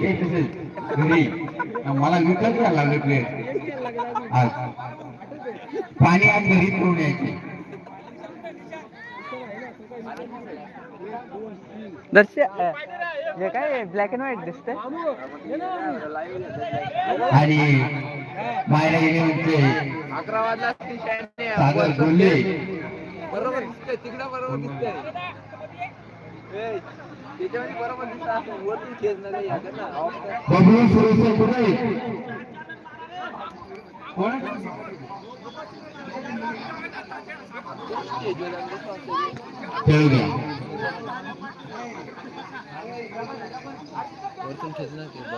तसंच घरी मला विकत घ्यायला लागलं प्लेट आज पाणी आज घरी करून यायचे दर्श हे काय ब्लॅक अँड व्हाईट दिसतंय आणि मायरा गेले होते अकरा वाजला. सागर बोलले बरोबर दिसतंय तिकडं बरोबर दिसतंय बबलू सुरेश.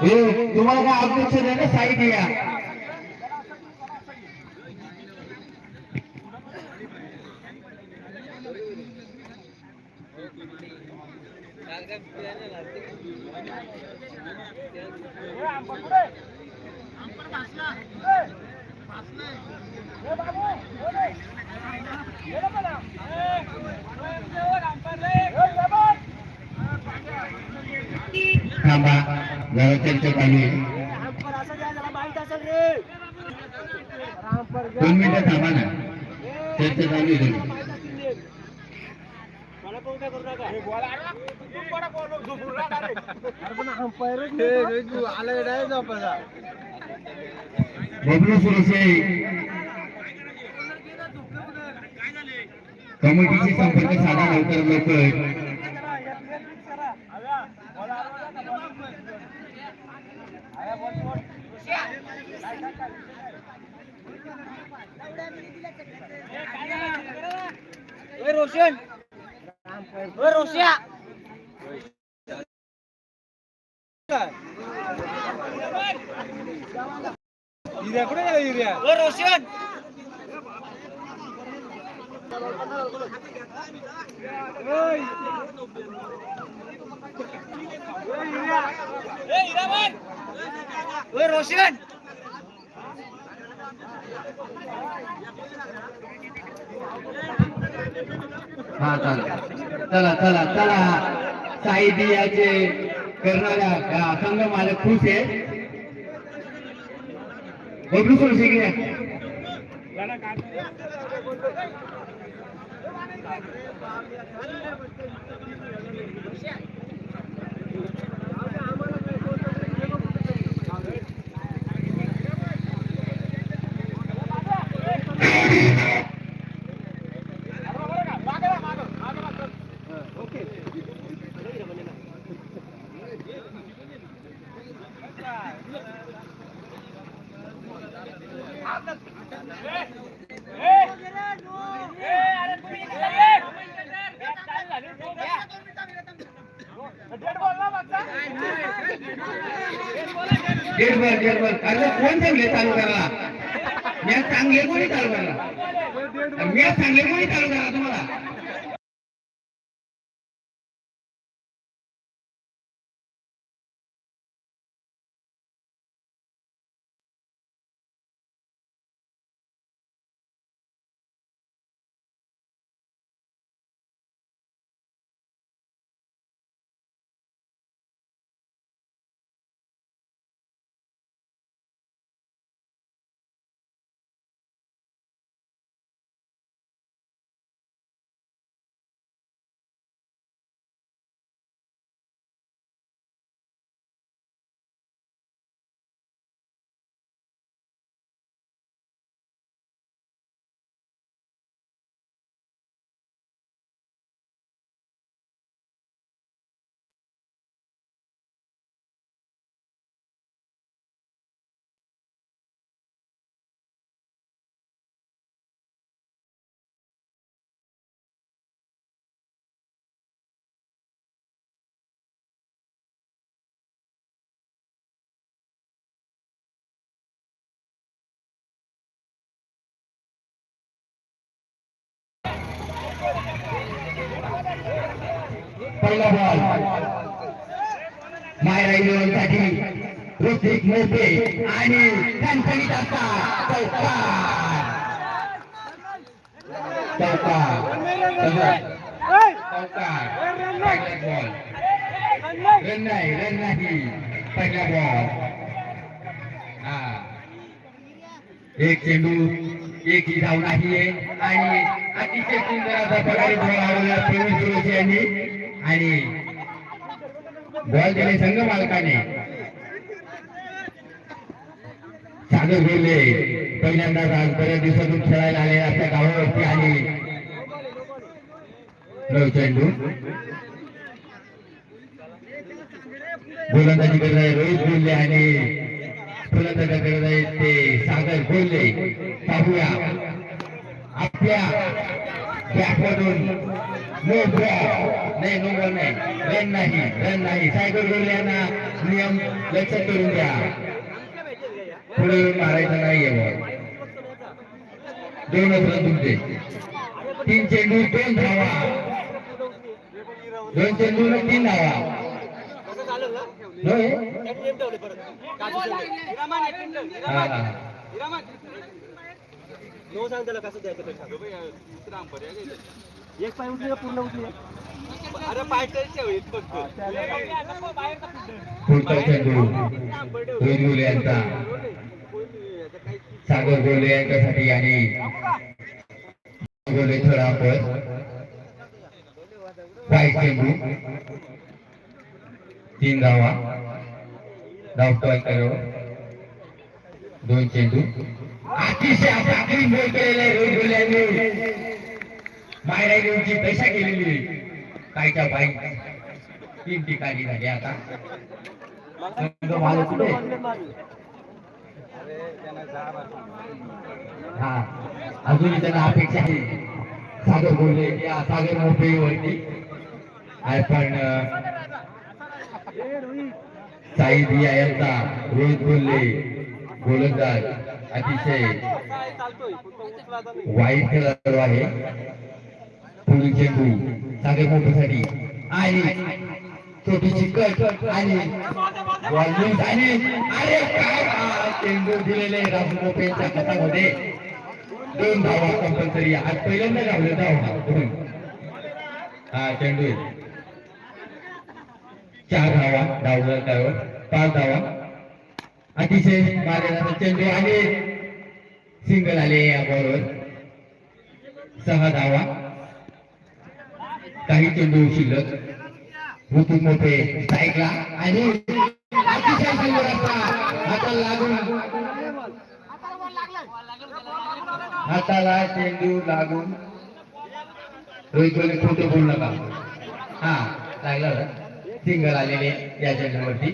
हे तुम्हाला काय अपेक्षा साईड या थांबा जरा चर्चा चालू आहे दोन मिनिटं थांबा ना चर्चा चालू बबलू सुरसे कमिटीशी संपर्क साधा लवकर लवकर. रोशन रोशिया युरिया कुठे गेला युरिया रोशन रोशन हा चला. चला चला चला. साहित्याचे करणाऱ्या संघ मालक खुश आहे. बबलू सुरसे शिकले. गेट वर अरे कोण सांगले चालू करा मी सांगले कोणी चालू करा मी सांगले कोणी चालू करा पहिला बॉल. मायरा साठी ऋतिक मोठे आणि कणकणीत असा चौकार. चौकार. चौकार. रन नाही रन नाही. पहिला बॉल. हा. एक चेंडू एक ही धाव नाहीये. आणि अतिशय सुंदर असा प्रकारे बॉल आवडला. प्रवीण सुरेश यांनी आणि बॉल दिले संघ मालकाने. सागर बोलले पहिल्यांदाच आज बऱ्याच दिवसातून खेळायला आले आपल्या गावावरती आणि नऊ गोलंदाजी करत आहे रोहित बोलले आणि फलंदाजी करत आहे ते सागर बोलले. पाहूया. आपल्या बॅटमधून नो नाही नो बॉल नाही. रन नाही रन नाही. सायकल बोलले यांना नियम लक्षात करून द्या पुढे मारायचं नाहीये बॉल दोनच रन तुमचे. तीन चेंडू दोन धावा. दोन चेंडू तीन धावा. होय? नो सांग त्याला कसं द्यायचं ते सांग. एक पाय उठले पूर्ण उठले? अरे पाय सागर गोले यांच्यासाठी आणि गोले थोडा आपण वाईट चेंडू. तीन धावा. धाव पॉईंटवर दोन चेंडू. अतिशय आकरी गोल केलेला आहे रोहित गोले पैसा केलेली कायच्या बाई. तीन ठिकाणी झाली आता. संघ कुठे? हा. अजून त्यांना अपेक्षा आहे. सागर बोलले या सागर मोठेवरती आहे पण साई दिया यांचा रोहित बोलले गोलंदाज अतिशय वाईट खेळाडू आहे. पुढील चेंडू सागर मोठीसाठी आणि छोटीची कट आणि आणि अरे काय चेंडू दिलेले राहुल मोठे यांच्या हातामध्ये. दोन धावा कंपल्सरी आज पहिल्यांदा गावले धावा पुढून. हा चेंडू. चार धावा धावला त्यावर. पाच धावा. अतिशय मारलेला चेंडू आणि सिंगल आले या बॉलवर सहा धावा. काही चेंडू शिल्लक. ऋतू मोठे. स्ट्राईकला आणि अतिशय सुंदर असा हाताला लागून. हाताला चेंडू लागून. रोहित कोहली खोटे बोलू नका. हा लागला सिंगल आलेले या चेंडूवरती.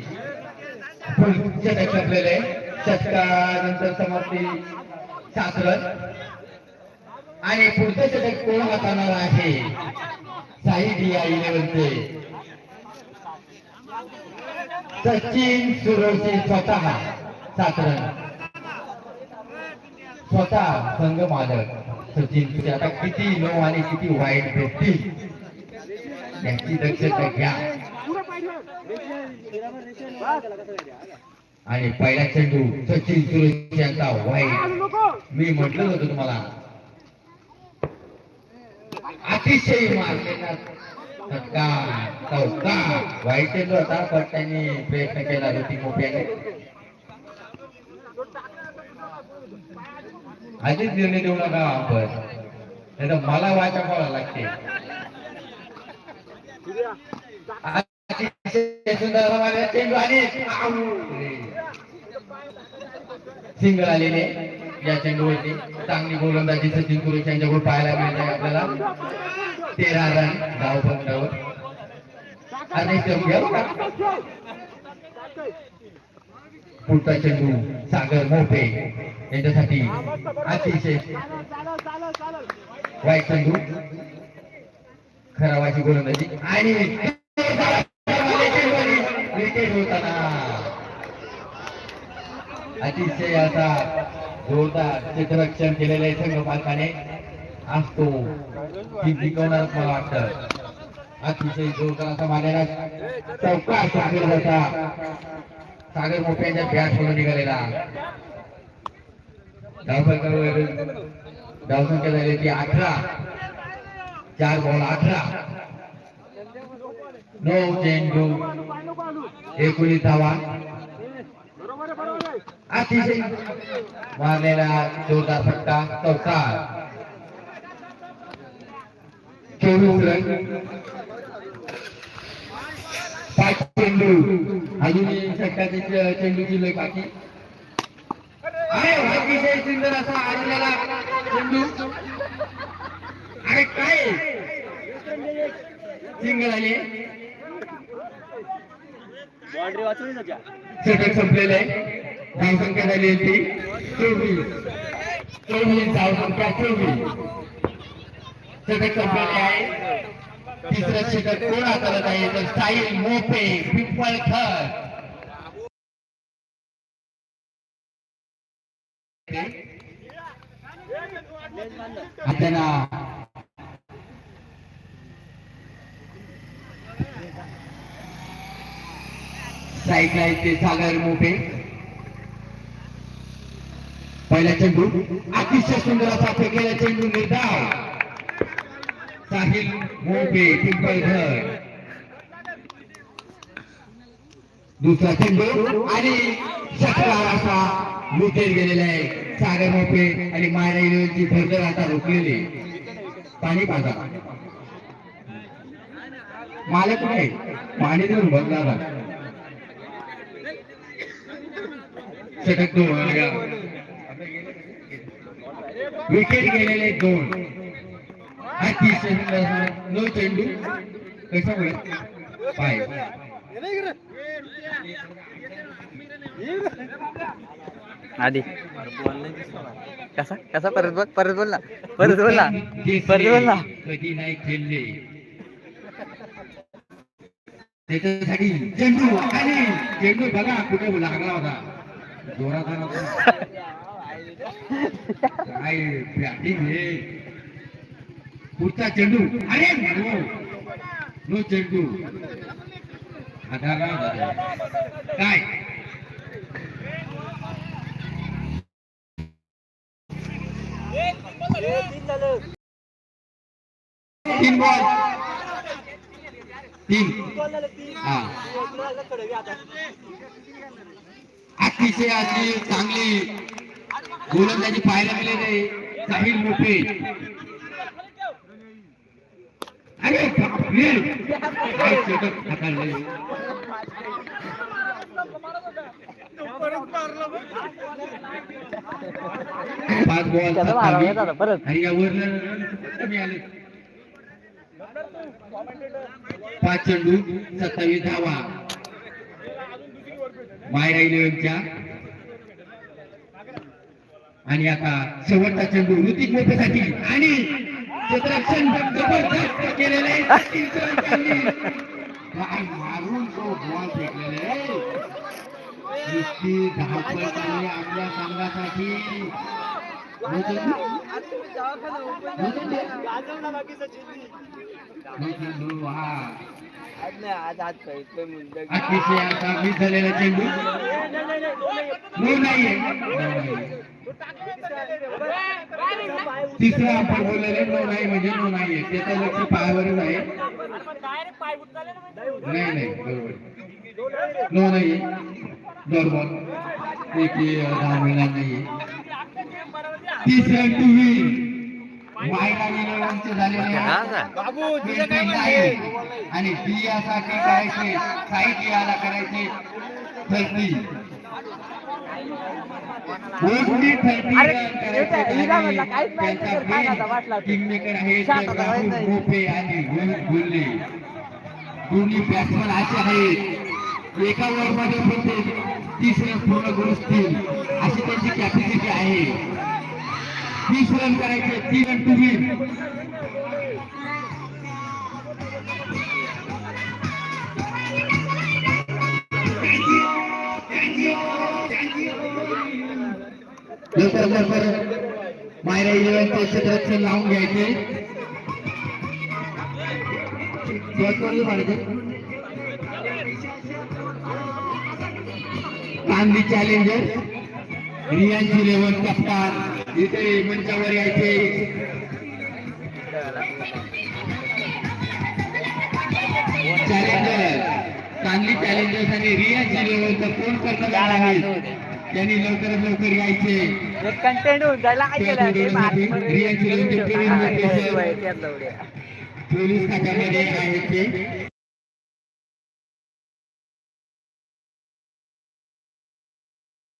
फुल शतक टाकलेले शतकानंतर समाप्ती सात रन आणि पुढचं शतक कोण हाताळणार आहे साई डिया इलेव्हनचे. सचिन सुरवशी स्वतः सात रन स्वतः संघ मालक. सचिन तुझे आता किती नो आणि किती वाईट भेटतील याची दक्षता घ्या. आणि पहिला चेंडू सचिन सुरेश यांचा वाईट. मी म्हटलं होतं तुम्हाला. अतिशय मारलेला वाईट चेंडू होता पण त्यांनी प्रयत्न केला ऋतिक मोठ्याने आधीच निर्णय देऊ नका आपण. नाही तर मला वाचा बोला लागते. सिंगल आलेले या चेंडूवरती चांगली गोलंदाजी सचिन कुरेश यांच्याकडून पाहायला मिळते आपल्याला. तेरा रन धाव फलकावर आणि चेंडू घ्या बघा. पुढचा चेंडू सागर मोठे. यांच्यासाठी अतिशय वाईट चेंडू. खराबाची गोलंदाजी. आणि क्रिकेट होताना अतिशय असा जोरदार चित्ररक्षण केलेलं आहे संघ पालकाने. असतो. ती जिंकवणार मला वाटतं. अतिशय जोरदार असा मारलेला चौका सागर होता. सागर मोठ्यांच्या बॅट म्हणून निघालेला. धावसंख्या धावसंख्या झाली ती अठरा. चार बॉल अठरा. नऊ चेंडू एकोणीस धावा अतिशय मारलेला जोरदार फटका चौका चोवीस रन पाच चेंडू अजूनही षटकाचे चे- चेंडूची लय बाकी अरे अतिशय सुंदर असा आलेला चेंडू अरे काय सिंगल आले बाउंड्री वाचवली सध्या षटक संपलेलं आहे. धावसंख्या झाली होती चोवीस. चोवीस धावसंख्या चोवीस. षटक संपलेले आहे. तिसरं षटक कोण हाताळत आहे? तर साहिल मोपे पिंपळखर त्यांना साईडला येते सागर मोठे. पहिला चेंडू. अतिशय सुंदर असा फेकलेला चेंडू निर्धाव साहिल मोठे पिंपळघर. दुसरा चेंडू आणि षटकार असा लुटेल गेलेला आहे. सागर मोठे आणि मायरा इलेव्हनची आता रोखलेली. पाणी पाजा. मालक नाही. पाणी देऊन बदला षटक दोन विकेट गेलेले दोन. अतिशय सुंदर नो चेंडू. कशामुळे पाय. आधी. कसा? कसा? परत बोल परत बोल ना. परत बोल ना. परत बोल ना. कधी नाही खेळले. त्याच्यासाठी चेंडू आणि चेंडू बघा कुठे लागला होता. काय बॅटिंग हे पुढचा चेंडू अरे नो चेंडू काय तीन बॉल तीन हा अतिशय अशी चांगली गोलंदाजी पाहायला मिळाली. साहिल मोठे अरे. पाच बॉल पाच चेंडू सत्तावीस धावा. मायरा इलेव्हनच्या आणि आता शेवटचा चेंडू ऋतिक मोठेसाठी आणि क्षेत्ररक्षण जबरदस्त केलेलं मारून तो बॉल फेकलेला आहे. नुसती धावपळ चालली आपल्या संघासाठी. हा. अतिशय असा मिस झालेला चेंडू. नो नाहीये. तिसरा आपण बोललेले नो नाही म्हणजे नो नाहीये. त्याचं लक्ष पायावरच आहे. नाही नाही बरोबर. नो नाहीये. बरोबर. एक दहा महिना नाहीये. तिसऱ्या टू विनोदांचे झालेले आहे. आणि बियासाठी करायचे साहित्य याला करायचे थर्टी ओनली थर्टी किंगमेकर आहे राहुल मोपे आणि रोहित गुल्ले दोन्ही बॅट्समन असे आहेत. एका ओव्हरमध्ये फक्त तीस रन पूर्ण करू असतील अशी त्यांची कॅपॅसिटी आहे. तीस रन करायचे. तीन रन टू विन लवकर लवकर. मायरा इलेव्हनचे क्षेत्ररक्षण लावून घ्यायचे. सुरुवात चॅलेंजर रियांची इलेव्हन कप्तान. इथे मंचावर यायचे. चॅलेंजर चांगली चॅलेंजर्स आणि इलेव्हनचा फोन करण्यात आला आहे त्यांनी लवकरात लवकर यायचे. कंटेंट होऊन जायला. पोलीस खात्यामध्ये आहेत ते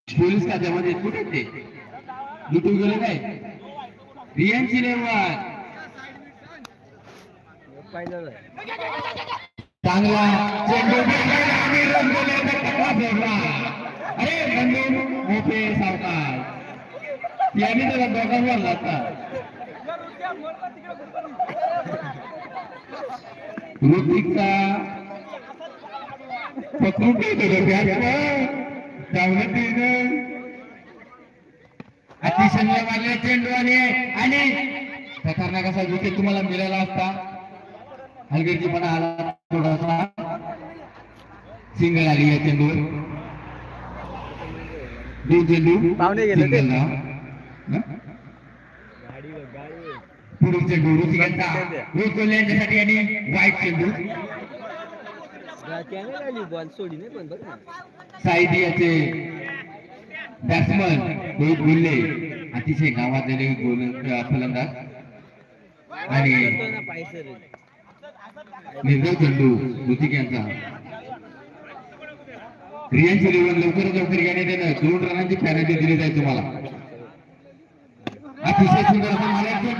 पोलीस खात्यामध्ये कुठे ते? लुटून गेले काय? रियांची नेमवाद चांगला. चेंडू आणि टप्पा अरे रंगो मोठे सावकार. याने त्याला दोघांवर लागतात ऋतिकचा पकडून ठेवतो चांगलं अतिशय मारले चेंडू आणि खतरनाक असा विकेट तुम्हाला मिळाला असता. हलगर्जीपणा आला थोडासा. सिंगल आली या चेंडूवर दोन चेंडू. सिंगल? पुढील चेंडू ऋतिकांचा रोज गोल यांच्यासाठी आणि वाईट चेंडू बॉल बॅट्समन रोहित गुल्ले अतिशय नावाजलेले गोल फलंदाज. आणि निर्धव चंडू चेंडू ऋतिक यांचा. रियांची लेवल लवकरात लवकर घेण्यात येणं दोन रनांची पॅनल्टी दिली जाईल तुम्हाला. अतिशय सुंदर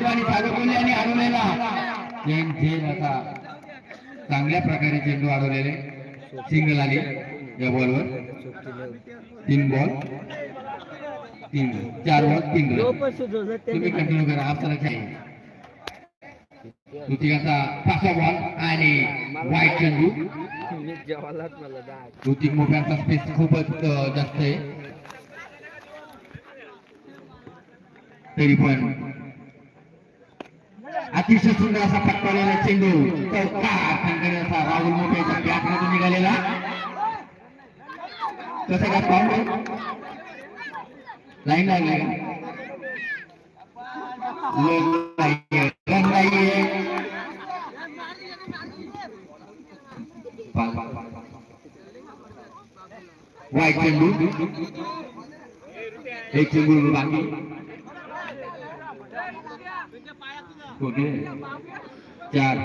आणि सागर कोल्हे आणि अडवलेला. असा चांगल्या प्रकारे चेंडू अडवलेले. सिंगल आले या बॉलवर तीन बॉल तीन चार बॉल तीन तुम्ही कंटिन्यू करा आपल्याला आहे ऋतिकाचा पाचवा बॉल आणि वाईट चेंडू? डाळ ऋतिक मोठ्यांचा स्पेस खूपच जास्त आहे. तरी पण. अतिशय सुंदर असा पटकवलेला चेंडू. चौकार राहुल मोठ्याच्या बॅटमधून निघालेला. कसं काय पाहू लाईन लागली का? leg नाहीये, run नाहीये. पा- पा- पा- पा- वाईट चेंडू एक चेंडू बाकी ओके चार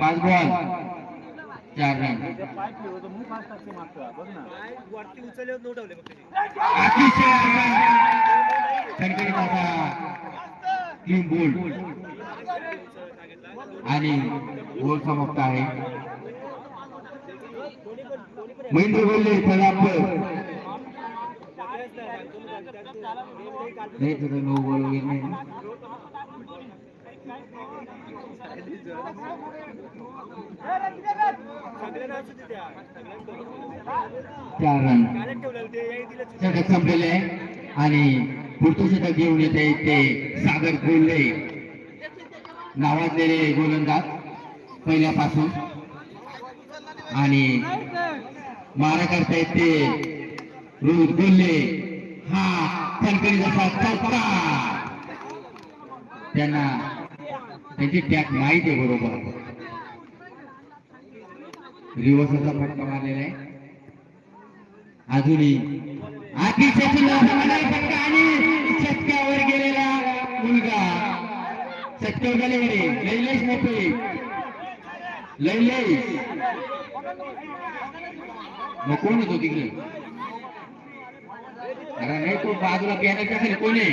पाच बॉल. चार रन. वरती उचलले अतिशय आणि गोल समाप्त आहे. महेंद्र बोलले पदार्थ नाही तुझं नो बॉल वगैरे नाही. चार रन षटक संपलेले आहे. आणि पुढचं षटक घेऊन येते ते सागर कोल्हे नावाजलेले गोलंदाज पहिल्यापासून. आणि मारा करतायत ते रोहित कोल्हे हा कणकणी जसा त्यांना त्यांची टॅक माहिती आहे बरोबर. रिवर्सचा फटका मारलेला आहे. अजूनही. अतिशय फटका आणि शतकावर गेलेला मुलगा. शतकावर गेलेले लैलेश मोठे लैलेश. मग कोण होतो तिकडे? अरे नाही तो बाजूला बॅनर असेल कोणी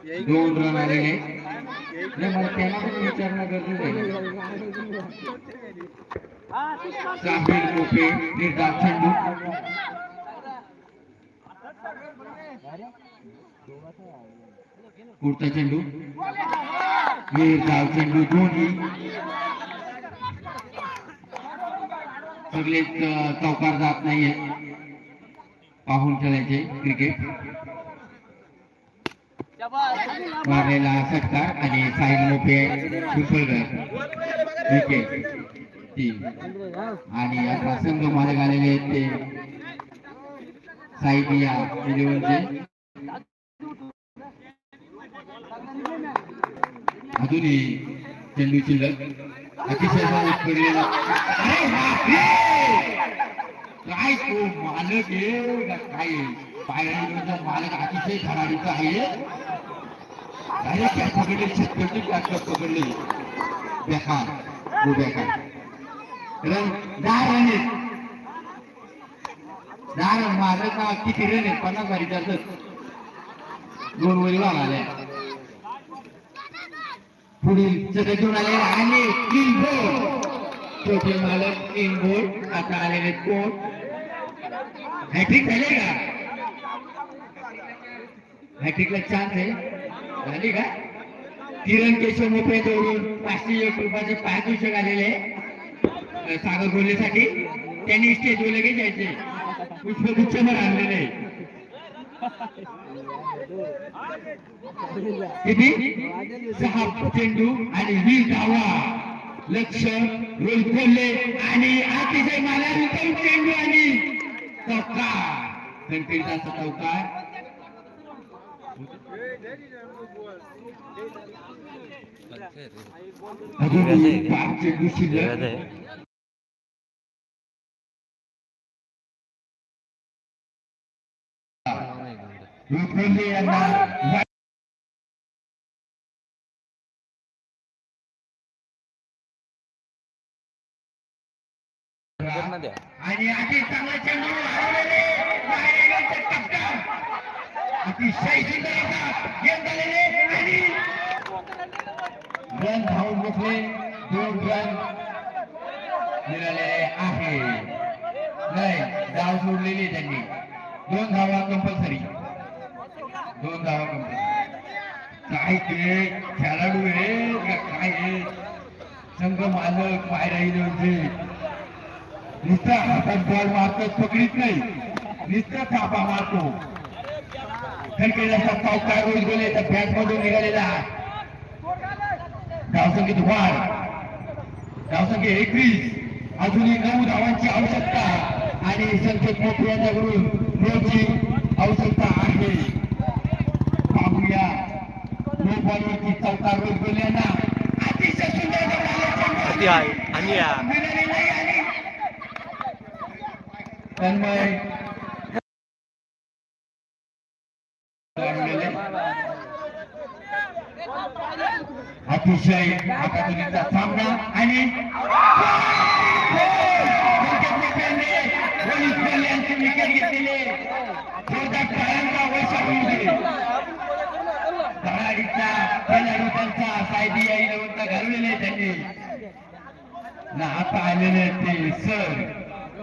दोन रन आलेले नाही मला त्याला पण विचारणं गरजेचं आहे. साबिर मोठे चेंडू पुढचा चेंडू. निर्धाव चेंडू दोन्ही. सगळे चौकार जात नाहीये. पाहून खेळायचे क्रिकेट. मारलेला सत्कार आणि साईन मोठे सुपरगर विकेट. तीन. आणि आता संघ मालक आलेले आहेत ते. साईबिया इलेव्हनचे अजूनही चेंडू शिल्लक. अतिशय उत्पडलेला काय तो मालक आहे का काय? पायऱ्यांचा मालक अतिशय खराडीचा आहे. अरे काय पकडले शेतकरी काय पकडले बेकार तो बेकार रन दहा रन आहेत दहा रन का किती रन आहेत पन्नास वारी जातात दोन वरी आल्या पुढील सगळे घेऊन आले आणि तीन गोल छोटे मालक तीन गोल आता आलेले कोण हॅट्रिक झाले का? हॅट्रिकला चान्स आहे. झाली का? किरण केशव दौडून जवळून. पाचशे एक रुपयाचे आलेले सागर बोलण्यासाठी त्यांनी स्टेज वर लगेच जायचे पण आणलेले किती? सहा चेंडू आणि वीस धावा. लक्ष रोल खोलले आणि अतिशय मला चेंडू आणि चौकार. गणपतीचा चौकार. अजून पाच चेंडू शिल्लक रोल खोलले यांना द्या आणि अति चांगला चेंडू हरवलेले बाहेरचे कप्तान अतिशय सुंदर असा गेम झालेले आणि रन धावून बसले दोन रन मिळालेले आहे. नाही धाव सोडलेली आहे त्यांनी. दोन धावा कंपल्सरी दोन धावा कंपल्सरी काय ते? खेळाडू आहे? का काय आहे? संघ मालक पाय राहिले होते. नुसता हातात बॉल मारतो पकडीत नाही. नुसता थापा मारतो. खडकेचा चौकार रोज गेले तर बॅट मधून निघालेला. धावसंख्येत वाढ. धावसंख्या एकवीस. अजूनही नऊ धावांची आवश्यकता आणि संकेत मोठे यांच्याकडून रोजची आवश्यकता आहे. पाहूया. नो बॉलवरती चौकार रोज गेल्यांना अतिशय सुंदर तन्मय अतिशय आकाशवाणीचा सामना आणि विकेट घेतलेले जोरदार टाळ्यांचा वर्षा धडाडीचा सायदी आई नवंत घालवलेले त्यांनी ना आता आलेले ते सर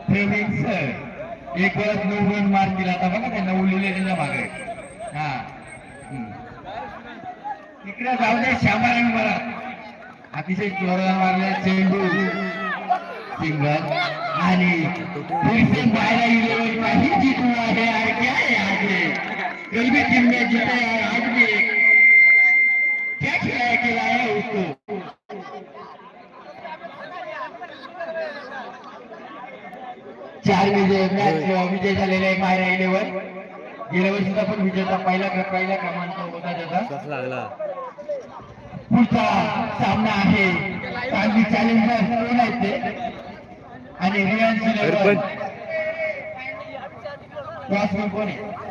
प्रवीण सर एक वेळेस नऊ रन मार दिला आता बघा त्यांना उरलेले त्यांच्या मागे हा. इकडे जाऊ दे श्यामारायण महाराज अतिशय जोरदार मारले चेंडू. सिंगर आणि फिर बाहेर इलेवन का ही जीत हुआ है यार क्या है आगे कल भी टीम में जीता है आज क्या खिलाया खिलाया उसको चार विजय मॅच विजय झालेला आहे बाहेर इलेवन गेल्या वर्षीचा पण विजेता पहिला पहिला क्रमांक होता त्याचा. कस लागला? पुढचा सामना आहे. सांगली चॅलेंजर कोण आहेत ते. आणि बॉसमन कोण आहे?